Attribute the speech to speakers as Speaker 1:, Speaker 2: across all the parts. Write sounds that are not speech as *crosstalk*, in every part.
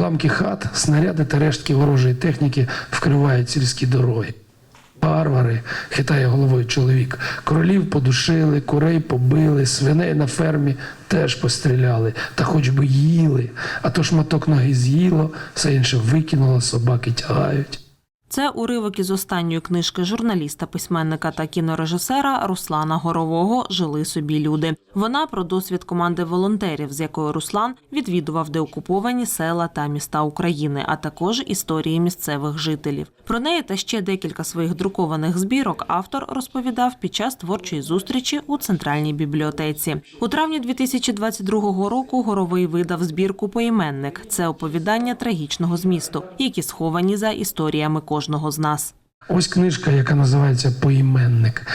Speaker 1: Уламки хат, снаряди та рештки ворожої техніки вкривають сільські дороги. Варвари, хитає головою чоловік. Королів подушили, курей побили, свиней на фермі теж постріляли, та хоч би їли. А то шматок ноги з'їло, все інше викинуло, собаки тягають.
Speaker 2: Це уривок із останньої книжки журналіста, письменника та кінорежисера Руслана Горового Жили собі люди. Вона про досвід команди волонтерів, з якою Руслан відвідував деокуповані села та міста України, а також історії місцевих жителів. Про неї та ще декілька своїх друкованих збірок автор розповідав під час творчої зустрічі у центральній бібліотеці. У травні 2022 року Горовий видав збірку Поіменник. Це оповідання трагічного змісту, які сховані за історіями кожного з нас.
Speaker 1: Ось книжка, яка називається Поіменник.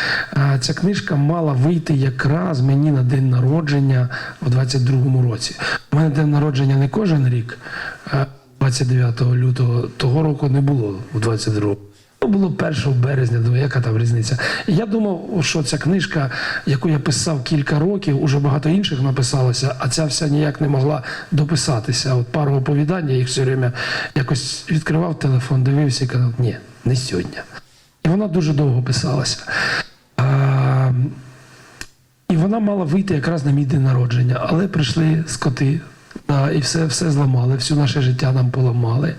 Speaker 1: Ця книжка мала вийти якраз мені на день народження в 22-му році. У мене день народження не кожен рік, а 29 лютого того року не було в 22-му. Ну, було 1 березня, думаю, яка там різниця. Я думав, що ця книжка, яку я писав кілька років, уже багато інших написалося, а ця вся ніяк не могла дописатися. От пару оповідань я їх все время якось відкривав телефон, дивився і казав, ні, не сьогодні. І вона дуже довго писалася. А, і вона мала вийти якраз на мій день народження, але прийшли скоти да, і все, все зламали, все наше життя нам поламали.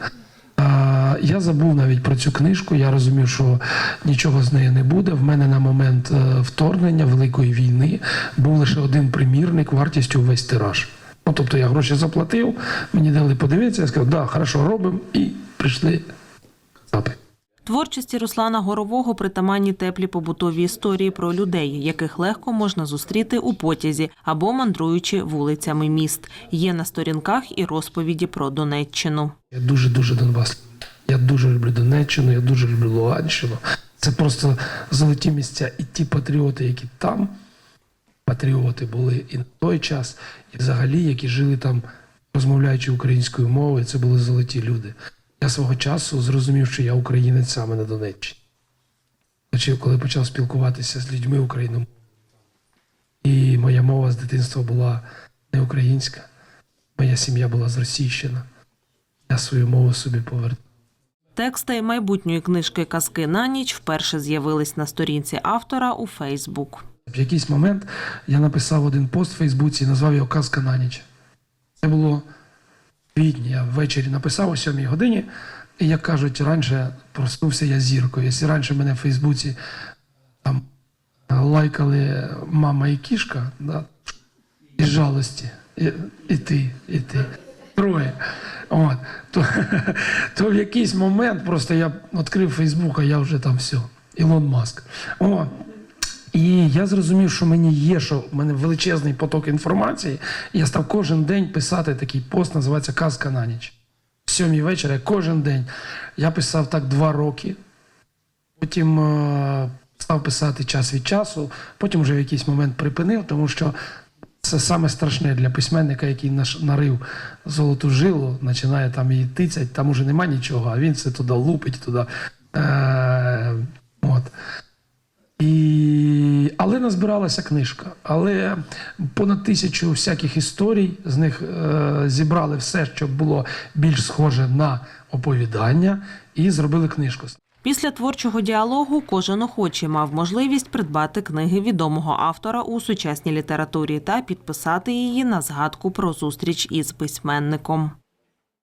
Speaker 1: Я забув навіть про цю книжку. Я розумів, що нічого з нею не буде. В мене на момент е, вторгнення Великої війни був лише один примірник вартістю весь тираж. Ну, тобто я гроші заплатив, мені дали подивитися, я сказав, да, хорошо, робимо, і прийшли кацапи.
Speaker 2: Творчості Руслана Горового притаманні теплі побутові історії про людей, яких легко можна зустріти у потязі або мандруючи вулицями міст. Є на сторінках і розповіді про Донеччину.
Speaker 1: Я дуже дуже Донбас. Я дуже люблю Донеччину, я дуже люблю Луганщину. Це просто золоті місця. І ті патріоти, які там, патріоти були і на той час, і взагалі, які жили там, розмовляючи українською мовою, це були золоті люди. Я свого часу зрозумів, що я українець саме на Донеччині. Почав, коли почав спілкуватися з людьми україномовними. І моя мова з дитинства була не українська, моя сім'я була з Російщина. Я свою мову собі повернув.
Speaker 2: Тексти майбутньої книжки Казки на ніч вперше з'явились на сторінці автора у Фейсбук.
Speaker 1: В якийсь момент я написав один пост в Фейсбуці і назвав його Казка на ніч. Це було квітні. Я ввечері написав о 7 годині, і як кажуть, раніше проснувся я зіркою. Якщо раніше мене в Фейсбуці там лайкали мама і кішка, да, із жалості. І, і ти, і ти. Троє. От. То, *laughs* то в якийсь момент просто я відкрив Фейсбук, а я вже там все. Ілон Маск. О, і я зрозумів, що мені є, що в мене величезний поток інформації. Я став кожен день писати такий пост, називається Казка на ніч. В сьомій вечора, кожен день. Я писав так два роки. Потім е, став писати час від часу, потім вже в якийсь момент припинив, тому що це саме страшне для письменника, який наш нарив золоту жилу, починає там її тицять, там уже нема нічого, а він все туди лупить, туди. Е, от. І... Але назбиралася книжка. Але понад тисячу всяких історій з них е, зібрали все, що було більш схоже на оповідання, і зробили книжку.
Speaker 2: Після творчого діалогу кожен охочий мав можливість придбати книги відомого автора у сучасній літературі та підписати її на згадку про зустріч із письменником.